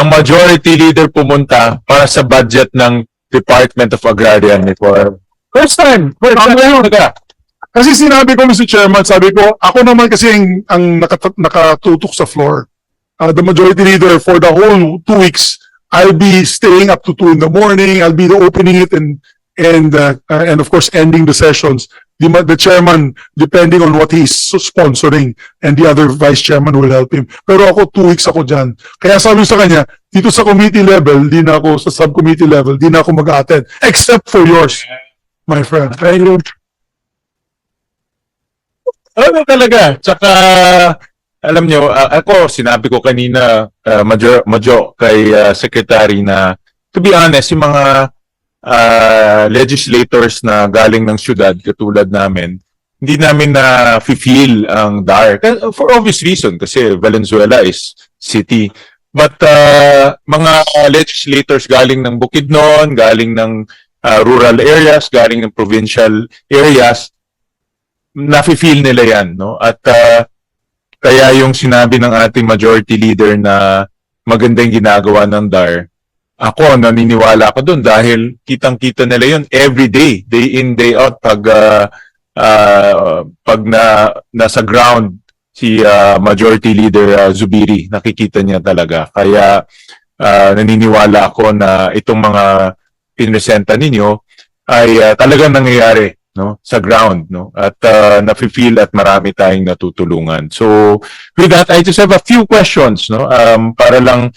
ang majority leader pumunta para sa budget ng Department of Agrarian Reform. First time. First time. Talaga. Kasi sinabi ko, Mr. Chairman, sabi ko, ako naman kasi ang, ang nakat- nakatutok sa floor. Uh, the majority leader for the whole two weeks, I'll be staying up to two in the morning. I'll be the opening it and and uh, uh, and of course ending the sessions. The, the chairman, depending on what he's sponsoring, and the other vice chairman will help him. Pero ako two weeks ako dyan. Kaya sabi sa kanya, dito sa committee level, di na ako sa subcommittee level, di na ako mag-attend. Except for yours, my friend. Thank you. Ano talaga? Tsaka, alam nyo, ah, ako, sinabi ko kanina, uh, Majo, Majo, kay ah, Secretary na, to be honest, yung mga ah, legislators na galing ng syudad, katulad namin, hindi namin na feel ang DAR. Ka- For obvious reason, kasi Valenzuela is city. But ah, mga legislators galing ng Bukidnon, galing ng ah, rural areas, galing ng provincial areas, nafe-feel nila yan, no? At ah, kaya yung sinabi ng ating majority leader na maganda yung ginagawa ng DAR, ako naniniwala ako doon dahil kitang-kita nila yun every day, day in, day out pag ah, ah, pag na nasa ground si ah, majority leader ah, Zubiri, nakikita niya talaga. Kaya ah, naniniwala ako na itong mga pinresenta ninyo ay ah, talagang nangyayari no sa ground no at uh, nafe-feel at marami tayong natutulungan so with that I just have a few questions no um para lang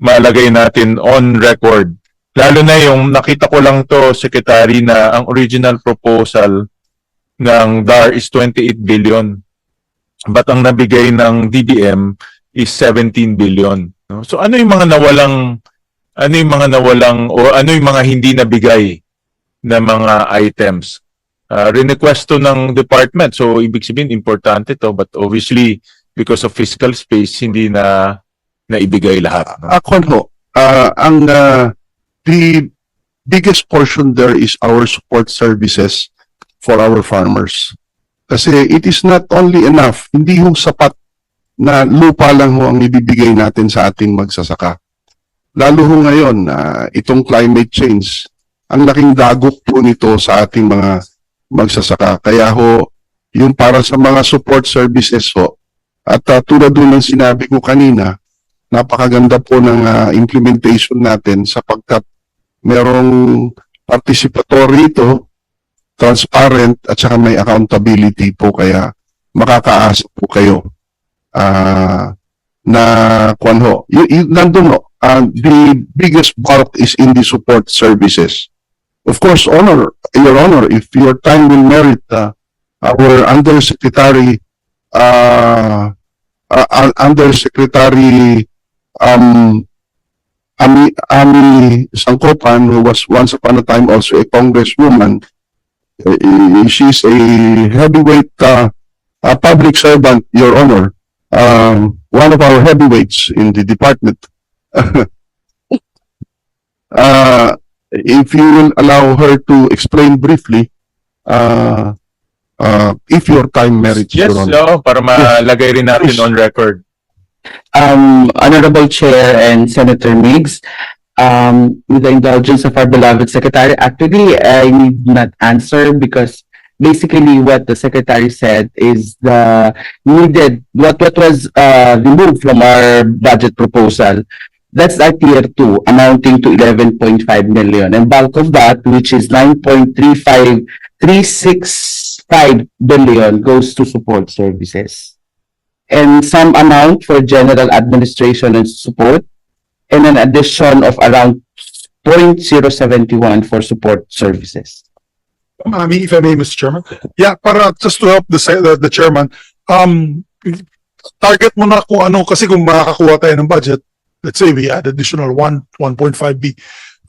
malagay natin on record. Lalo na yung nakita ko lang to secretary na ang original proposal ng DAR is 28 billion. But ang nabigay ng DBM is 17 billion. So ano yung mga nawalang ano yung mga nawalang o ano yung mga hindi nabigay na mga items? Uh, request ng department. So, ibig sabihin, importante to. But obviously, because of fiscal space, hindi na naibigay lahat. no? Ako ho, ah, ang ah, the biggest portion there is our support services for our farmers. Kasi it is not only enough, hindi ho sapat na lupa lang ho ang ibibigay natin sa ating magsasaka. Lalo ho ngayon, ah, itong climate change, ang laking dagok po nito sa ating mga magsasaka. Kaya ho, yung para sa mga support services ho, at ah, tulad ho ng sinabi ko kanina, napakaganda po ng ah, implementation natin sapagkat merong participatory ito, transparent at saka may accountability po kaya makakaasa po kayo ah na kwan ho. Y- y- nandun ho, ah, the biggest part is in the support services. Of course, honor, your honor, if your time will merit uh, our undersecretary uh, uh, undersecretary um Ami Ami Sangkopan who was once upon a time also a congresswoman uh, she's a heavyweight uh, a public servant your honor. Um one of our heavyweights in the department. Uh if you will allow her to explain briefly uh uh if your time merits Yes, your honor. oo, para malagay rin natin on record. Um, Honorable Chair and Senator Meigs, um, with the indulgence of our beloved Secretary, actually, I need not answer because basically what the Secretary said is the needed, what, what was, uh, removed from our budget proposal. That's our tier two amounting to eleven point five million and bulk of that, which is nine point three five, three six five billion goes to support services and some amount for general administration and support, and an addition of around 0.071 for support services. Mami, if I may, Mr. Chairman. Yeah, para just to help the, the, the chairman, um, target mo na kung ano, kasi kung makakakuha tayo ng budget, let's say we add additional 1, 1.5B,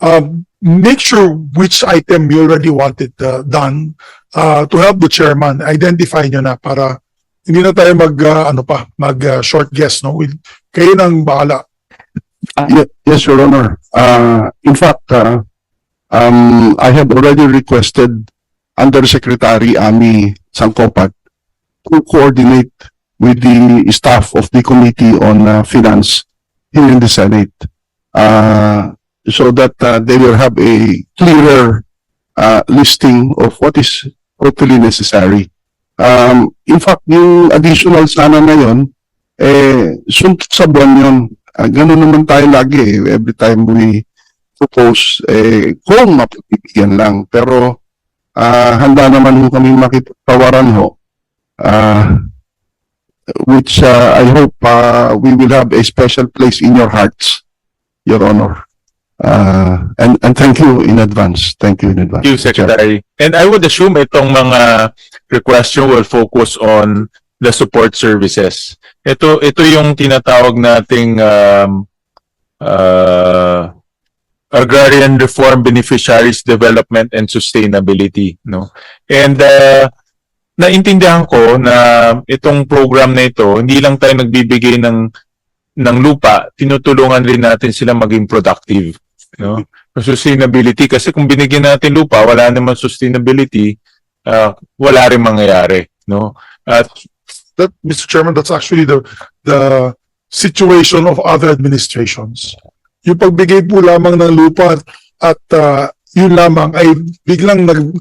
um, make sure which item you already wanted uh, done uh, to help the chairman, identify nyo na para hindi na tayo mag, uh, ano pa, mag uh, short guess, no? We'll, kayo nang bahala. Ye- Yes, Your Honor. Uh, in fact, uh, um, I have already requested Undersecretary Ami Sangkopat to coordinate with the staff of the Committee on uh, Finance here in the Senate uh, so that uh, they will have a clearer uh, listing of what is totally necessary. Um, in fact, yung additional sana na yun, eh, sunod sa buwan yun. Uh, ganun naman tayo lagi eh. Every time we propose, eh, kung mapagbibigyan lang. Pero, ah, handa naman ho kami makipagtawaran ho. Ah, which uh, I hope uh, we will have a special place in your hearts, Your Honor. Uh, and, and thank you in advance. Thank you in advance. Thank you, Secretary. And I would assume itong mga request nyo will focus on the support services. Ito, ito yung tinatawag nating um, uh, agrarian reform beneficiaries development and sustainability no and uh, naintindihan ko na itong program na ito hindi lang tayo nagbibigay ng ng lupa tinutulungan rin natin sila maging productive no sustainability kasi kung binigyan natin lupa wala naman sustainability uh, wala rin mangyayari no at That, Mr. Chairman, that's actually the, the situation of other administrations. Yung pagbigay po lamang ng lupa at uh, yun lamang ay biglang nag,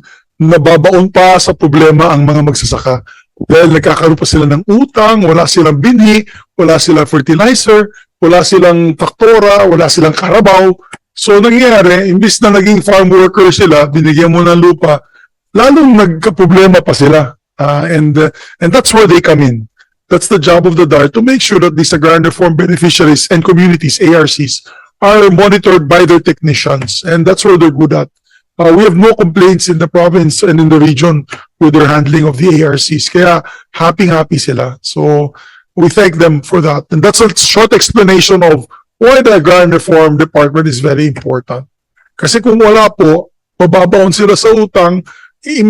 nababaon pa sa problema ang mga magsasaka. Dahil nagkakaroon pa sila ng utang, wala silang binhi, wala silang fertilizer, wala silang traktora, wala silang karabaw. So nangyayari, imbis na naging farm worker sila, binigyan mo ng lupa, lalong nagka-problema pa sila. Uh, and, uh, and that's where they come in. That's the job of the DART to make sure that these agrarian reform beneficiaries and communities, ARCs, are monitored by their technicians. And that's where they're good at. Uh, we have no complaints in the province and in the region with their handling of the ARCs. Kaya happy-happy sila. So we thank them for that. And that's a short explanation of why the agrarian reform department is very important. Kasi kung wala po, mababaon sila sa utang,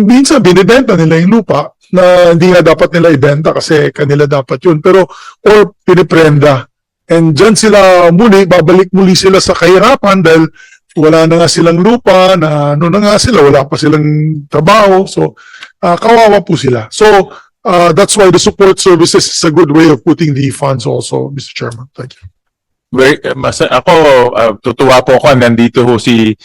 minsan binibenta nila yung lupa na hindi nga dapat nila ibenta kasi kanila dapat yun. Pero, or piniprenda. And dyan sila muli, babalik muli sila sa kahirapan dahil wala na nga silang lupa, na ano na nga sila, wala pa silang trabaho. So, ah, kawawa po sila. So, ah, that's why the support services is a good way of putting the funds also, Mr. Chairman. Thank you. Very, mas, ako, uh, tutuwa po ako nandito ho si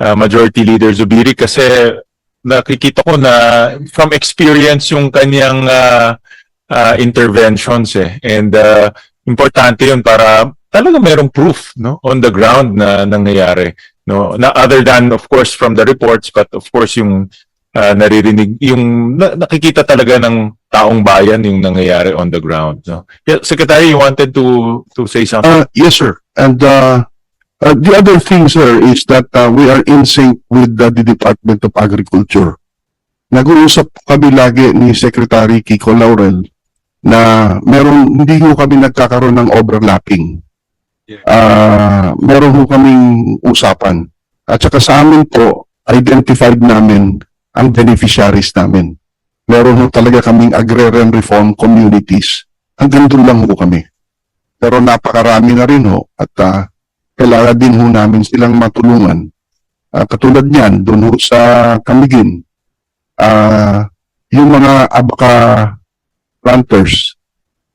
uh, Majority Leader Zubiri kasi nakikita ko na from experience yung kanyang uh, uh, interventions eh. And uh, importante yun para talaga merong proof no on the ground na nangyayari no na other than of course from the reports but of course yung uh, naririnig yung na, nakikita talaga ng taong bayan yung nangyayari on the ground no yeah, secretary you wanted to to say something Uh, yes, sir. And uh, uh, the other thing, sir, is that uh, we are in sync with the, the Department of Agriculture. Nag-uusap kami lagi ni Secretary Kiko Laurel na meron, hindi ho kami nagkakaroon ng overlapping. Ah, meron ho kaming usapan. At saka sa amin po, identified namin ang beneficiaries namin. Meron ho talaga kaming agrarian reform communities. Hanggang doon lang ho kami. Pero napakarami na rin ho at ah, kailangan din ho namin silang matulungan. Ah, katulad niyan, doon ho sa Kamigin, ah, yung mga abaka planters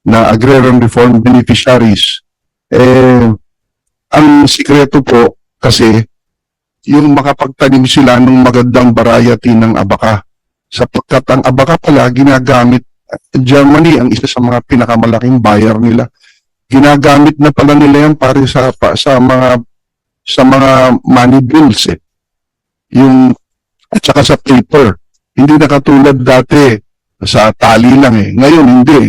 na agrarian reform beneficiaries, eh, ang sikreto po kasi yung makapagtanim sila ng magandang variety ng abaka. Sapagkat ang abaka pala ginagamit, Germany ang isa sa mga pinakamalaking buyer nila ginagamit na pala nila yan para sa pa, sa mga sa mga money bills eh. Yung at saka sa paper. Hindi na katulad dati sa tali lang eh. Ngayon hindi.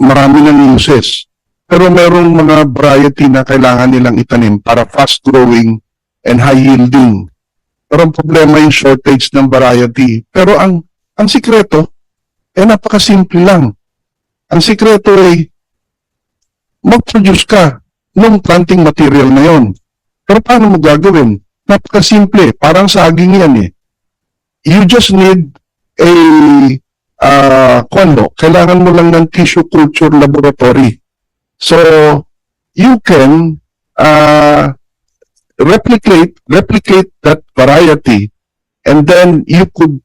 Marami ng uses. Pero merong mga variety na kailangan nilang itanim para fast growing and high yielding. Pero ang problema yung shortage ng variety. Pero ang ang sikreto eh napakasimple lang. Ang sikreto ay mag-produce ka ng planting material na yon. Pero paano mo gagawin? Napakasimple. Parang saging yan eh. You just need a uh, kondo. Kailangan mo lang ng tissue culture laboratory. So, you can uh, replicate replicate that variety and then you could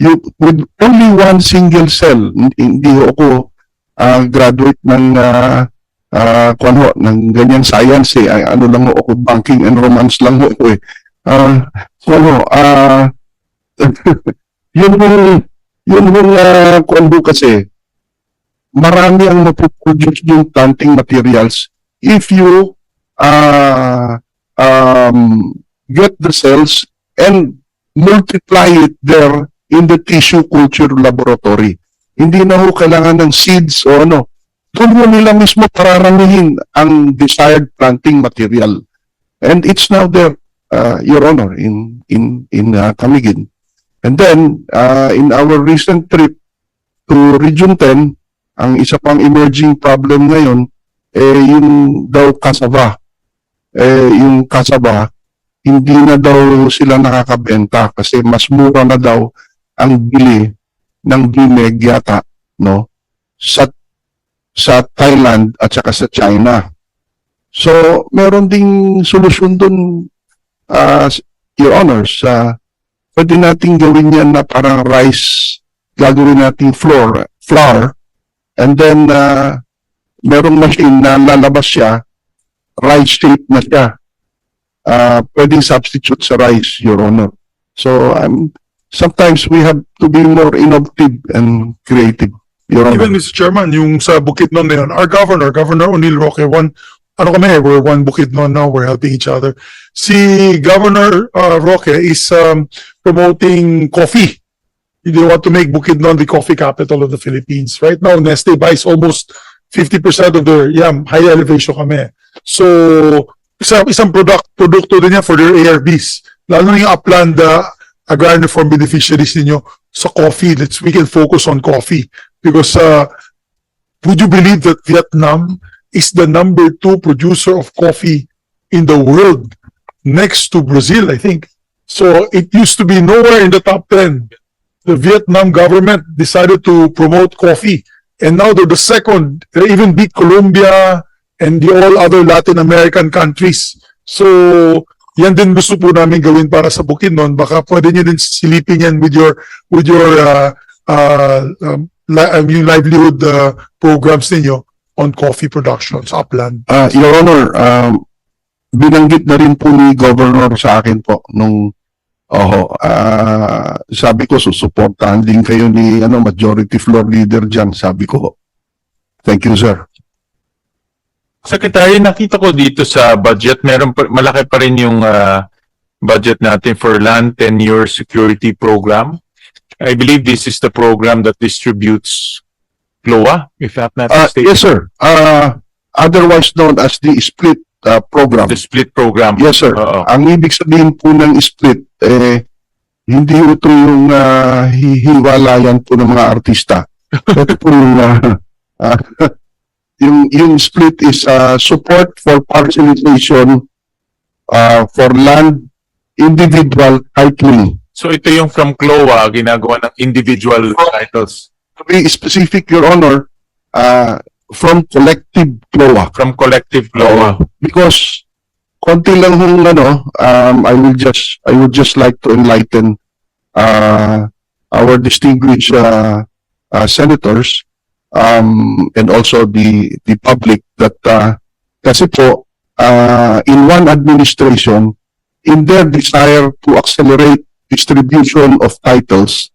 you with only one single cell hindi ako uh, graduate ng uh, ah kung ano, ng ganyan science eh, ano lang ako, banking and romance lang ako eh. Ah, kung ano, ah, yun yung, yun yung, ah, kung ano kasi, marami ang mapuproduce yung planting materials if you uh, um, get the cells and multiply it there in the tissue culture laboratory. Hindi na ho kailangan ng seeds o ano. Doon mo nila mismo pararamihin ang desired planting material. And it's now there, uh, Your Honor, in in in uh, Camiguin. And then, uh, in our recent trip to Region 10, ang isa pang emerging problem ngayon, eh, yung daw kasaba. Eh, yung kasaba, hindi na daw sila nakakabenta kasi mas mura na daw ang bili ng bineg yata, no? Sa, sa Thailand at saka sa China. So, meron ding solusyon dun, uh, Your Honors, uh, pwede nating gawin yan na parang rice, gagawin nating flour, flour, and then, uh, merong machine na lalabas siya, rice shape na siya. Uh, pwedeng substitute sa rice, Your Honor. So, um, sometimes we have to be more innovative and creative, Your Honor. Even Mr. Chairman, yung sa Bukidnon na yun, our governor, Governor O'Neill Roque, one, ano kami, we're one Bukidnon now, we're helping each other. Si Governor uh, Roque is um, promoting coffee. They want to make Bukidnon the coffee capital of the Philippines. Right now, Neste buys almost 50% of their, yeah, high elevation kami. So, isang, isang product, produkto din yan for their ARBs. Lalo na yung upland uh, agrarian reform beneficiaries ninyo sa coffee. Let's, we can focus on coffee because uh, would you believe that Vietnam is the number two producer of coffee in the world next to Brazil, I think. So it used to be nowhere in the top 10. The Vietnam government decided to promote coffee and now they're the second. They even beat Colombia and the all other Latin American countries. So yan din gusto po namin gawin para sa Bukidnon. Baka pwede niyo din silipin yan with your with your uh, uh, um, li- uh, yung livelihood uh, programs ninyo on coffee production sa upland. Uh, Your Honor, um, binanggit na rin po ni Governor sa akin po nung Oho, ah sabi ko susuportahan din kayo ni ano majority floor leader diyan, sabi ko. Thank you, sir. Secretary, nakita ko dito sa budget, meron pa, malaki pa rin yung ah, budget natin for land tenure security program. I believe this is the program that distributes CLOA, if I'm not Uh, mistaken. yes, sir. Uh, otherwise known as the split uh, program. The split program. Yes, sir. Oo. Ang ibig sabihin po ng split, eh, hindi ito yung uh, hihiwalayan po ng mga artista. Ito po yung, uh, uh, yung, yung split is uh, support for parcelization uh, for land individual titling. So ito yung from CLOA, ginagawa ng individual titles. To be specific, Your Honor, uh, from collective CLOA. From collective CLOA. because konti lang yung ano, um, I will just, I would just like to enlighten uh, our distinguished uh, uh, senators um, and also the the public that uh, kasi po uh, in one administration in their desire to accelerate distribution of titles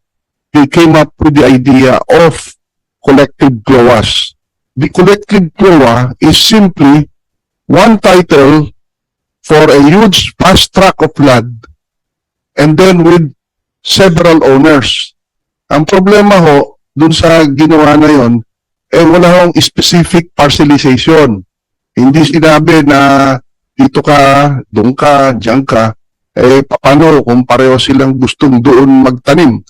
they came up with the idea of collective CLOAs. The collective CLOA is simply one title for a huge vast tract of land and then with several owners. Ang problema ho, dun sa ginawa na yon, eh wala hong specific parcelization. Hindi sinabi na dito ka, doon ka, diyan ka, eh paano kung pareho silang gustong doon magtanim?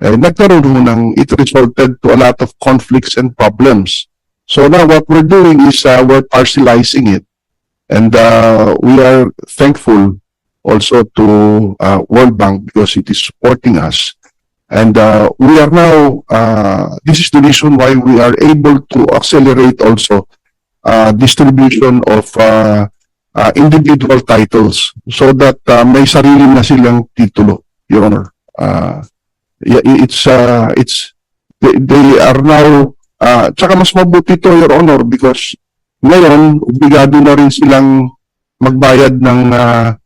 Eh nagkaroon ho ng, it resulted to a lot of conflicts and problems. So now what we're doing is uh, we're parcelizing it. And uh, we are thankful also to uh, World Bank because it is supporting us. And uh, we are now, uh, this is the reason why we are able to accelerate also uh, distribution of uh, uh, individual titles so that uh, may sarili na silang titulo, Your Honor. Uh, it's, uh, it's, they, they are now, uh, tsaka mas mabuti to, Your Honor, because Ngayon, obligado na rin silang magbayad ng ah,